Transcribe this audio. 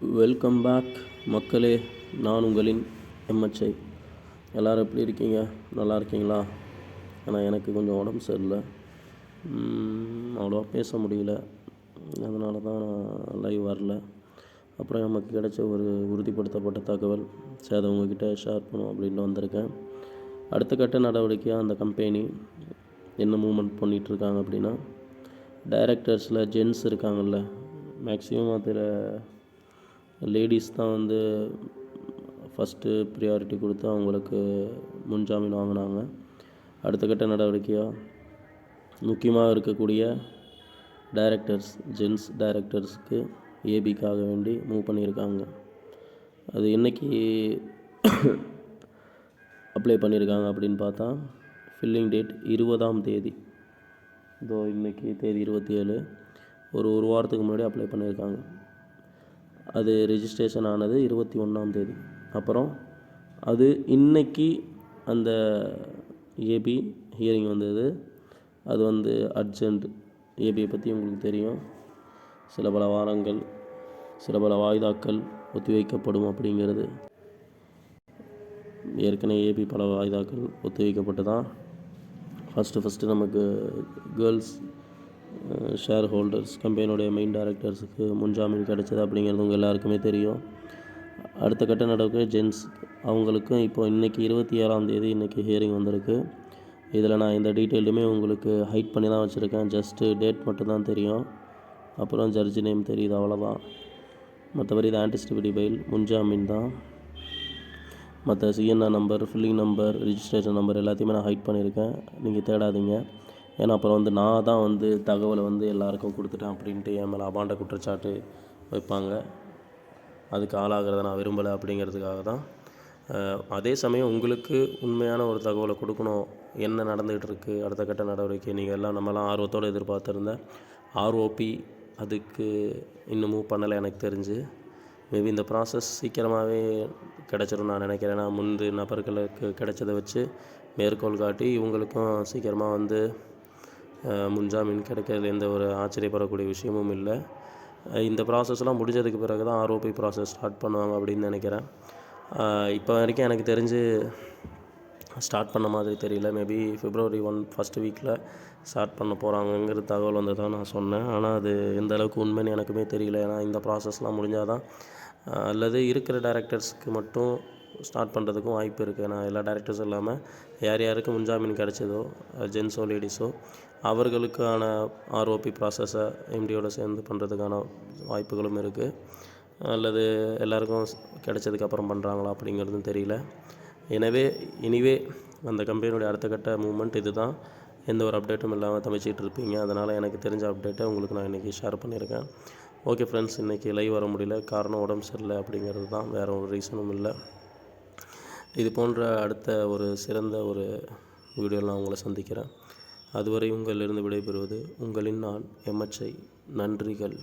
Welcome back மக்களே. நான் உங்களின் எம்எச்ஐ எல்லோரும் எப்படி இருக்கீங்க? நல்லா இருக்கீங்களா? ஏன்னா எனக்கு கொஞ்சம் உடம்பு சரியில்லை. அவ்வளோவா பேச முடியல. அதனால தான் நான் லைவ் வரல. அப்புறம் நமக்கு கிடைச்ச ஒரு உறுதிப்படுத்தப்பட்ட தகவல் சரி அதை உங்ககிட்ட ஷேர் பண்ணுவோம் அப்படின்னு வந்திருக்கேன். அடுத்த கட்ட நடவடிக்கையாக அந்த கம்பெனி என்ன மூவ்மெண்ட் பண்ணிகிட்ருக்காங்க அப்படின்னா டைரக்டர்ஸில் ஜென்ஸ் இருக்காங்கல்ல மேக்ஸிமம் அதில் லேடிஸ் தான் வந்து ஃபஸ்ட்டு ப்ரியாரிட்டி கொடுத்து அவங்களுக்கு முன்ஜாமீன் வாங்கினாங்க. அடுத்த கட்ட நடவடிக்கையாக முக்கியமாக இருக்கக்கூடிய டைரக்டர்ஸ் ஜென்ஸ் டைரக்டர்ஸ்க்கு ஏபிக்காக வேண்டி மூவ் பண்ணியிருக்காங்க. அது என்னைக்கு அப்ளை பண்ணியிருக்காங்க அப்படின்னு பார்த்தா ஃபில்லிங் டேட் இருபதாம் தேதி. இதோ இன்றைக்கி தேதி இருபத்தி ஏழு ஒரு ஒரு வாரத்துக்கு முன்னாடி அப்ளை பண்ணியிருக்காங்க. அது ரிஜிஸ்ட்ரேஷன் ஆனது இருபத்தி ஒன்றாம் தேதி. அப்புறம் அது இன்னைக்கு அந்த ஏபி ஹியரிங் வந்தது. அது வந்து அர்ஜெண்ட் ஏபியை பற்றி உங்களுக்கு தெரியும். சில பல வாரங்கள் சில பல வாய்தாக்கள் ஒத்திவைக்கப்படும் அப்படிங்கிறது. ஏற்கனவே ஏபி பல வாய்தாக்கள் ஒத்திவைக்கப்பட்டு தான் ஃபஸ்ட்டு ஃபஸ்ட்டு நமக்கு கேர்ள்ஸ் ஷேர் ஹோல்டர்ஸ் கம்பெனியோடைய மெயின் டைரக்டர்ஸுக்கு முன்ஜாமீன் கிடைச்சது அப்படிங்கிறது உங்கள் எல்லாருக்குமே தெரியும். அடுத்த கட்ட நடவடிக்கை ஜென்ஸ் அவங்களுக்கும் இப்போ இன்றைக்கி இருபத்தி ஏழாம் தேதி இன்றைக்கி ஹியரிங் வந்திருக்கு. இதில் நான் இந்த டீட்டெயிலுமே உங்களுக்கு ஹைட் பண்ணி தான் வச்சுருக்கேன். ஜஸ்ட்டு டேட் மட்டும்தான் தெரியும். அப்புறம் ஜட்ஜி நேம் தெரியுது அவ்வளோதான் மற்றபடி இது ஆன்டிசிபிடி பெயில் முன்ஜாமீன் தான். மற்ற CNR number filing number registration number எல்லாத்தையுமே நான் ஹைட் பண்ணியிருக்கேன். நீங்கள் தேடாதீங்க. ஏன்னா அப்புறம் வந்து நான் தான் வந்து தகவலை வந்து எல்லாருக்கும் கொடுத்துட்டேன் அப்படின்ட்டு என் மேலே அபாண்ட குற்றச்சாட்டு வைப்பாங்க. அதுக்கு ஆளாகிறத நான் விரும்பலை அப்படிங்கிறதுக்காக தான். அதே சமயம் உங்களுக்கு உண்மையான ஒரு தகவலை கொடுக்கணும். என்ன நடந்துகிட்டு இருக்குது அடுத்த கட்ட நடவடிக்கை நீங்கள் எல்லாம் நம்மலாம் ஆர்வத்தோடு எதிர்பார்த்துருந்தேன் ஆர்ஓபி அதுக்கு இன்னும் மூவ் பண்ணலை எனக்கு தெரிஞ்சு. மேபி இந்த ப்ராசஸ் சீக்கிரமாகவே கிடச்சிரும் நான் நினைக்கிறேன். நான் முந்து நபர்களுக்கு கிடைச்சதை வச்சு மேற்கோள் காட்டி இவங்களுக்கும் சீக்கிரமாக வந்து முன்ஜாமீன் கிடைக்கிறதுல எந்த ஒரு ஆச்சரியப்படக்கூடிய விஷயமும் இல்லை. இந்த ப்ராசஸ்லாம் முடிஞ்சதுக்கு பிறகு தான் ஆர்ஓபி ப்ராசஸ் ஸ்டார்ட் பண்ணுவாங்க அப்படின்னு நினைக்கிறேன். இப்போ வரைக்கும் எனக்கு தெரிஞ்சு ஸ்டார்ட் பண்ண மாதிரி தெரியல. மேபி ஃபிப்ரவரி ஒன் ஃபஸ்ட் வீக்கில் ஸ்டார்ட் பண்ண போகிறாங்கங்கிற தகவல் வந்து தான் நான் சொன்னேன். ஆனால் அது எந்த அளவுக்கு உண்மைன்னு எனக்குமே தெரியல. ஏன்னா இந்த ப்ராசஸ்லாம் முடிஞ்சால் தான் அல்லது இருக்கிற டேரக்டர்ஸ்க்கு மட்டும் ஸ்டார்ட் பண்ணுறதுக்கும் வாய்ப்பு இருக்குது. ஏன்னா எல்லா டேரக்டர்ஸும் இல்லாமல் யார் யாருக்கு முன்ஜாமீன் கிடைச்சதோ ஜென்ஸோ லேடிஸோ அவர்களுக்கான ஆர்ஓபி ப்ராசஸை எம்டியோட சேர்ந்து பண்ணுறதுக்கான வாய்ப்புகளும் இருக்குது. அல்லது எல்லாருக்கும் கிடைச்சதுக்கப்புறம் பண்ணுறாங்களா அப்படிங்கிறதும் தெரியல. எனவே இனிவே அந்த கம்பெனியோடைய அடுத்த கட்ட மூமெண்ட் இது தான் எந்த ஒரு அப்டேட்டும் இல்லாமல் தவிச்சிட்டு இருப்பீங்க. அதனால் எனக்கு தெரிஞ்ச அப்டேட்டை உங்களுக்கு நான் இன்றைக்கி ஷேர் பண்ணியிருக்கேன். ஓகே ஃப்ரெண்ட்ஸ் இன்றைக்கி லைவ் வர முடியல. காரணம் உடம்பு சரியில்லை அப்படிங்கிறது தான். வேறு ஒரு ரீசனும் இல்லை. இது போன்ற அடுத்த ஒரு சிறந்த ஒரு வீடியோவில் நான் உங்களை சந்திக்கிறேன். அதுவரை உங்களிலிருந்து விடைபெறுவது உங்களின் நான் எம்எச்ஐ நன்றிகள்.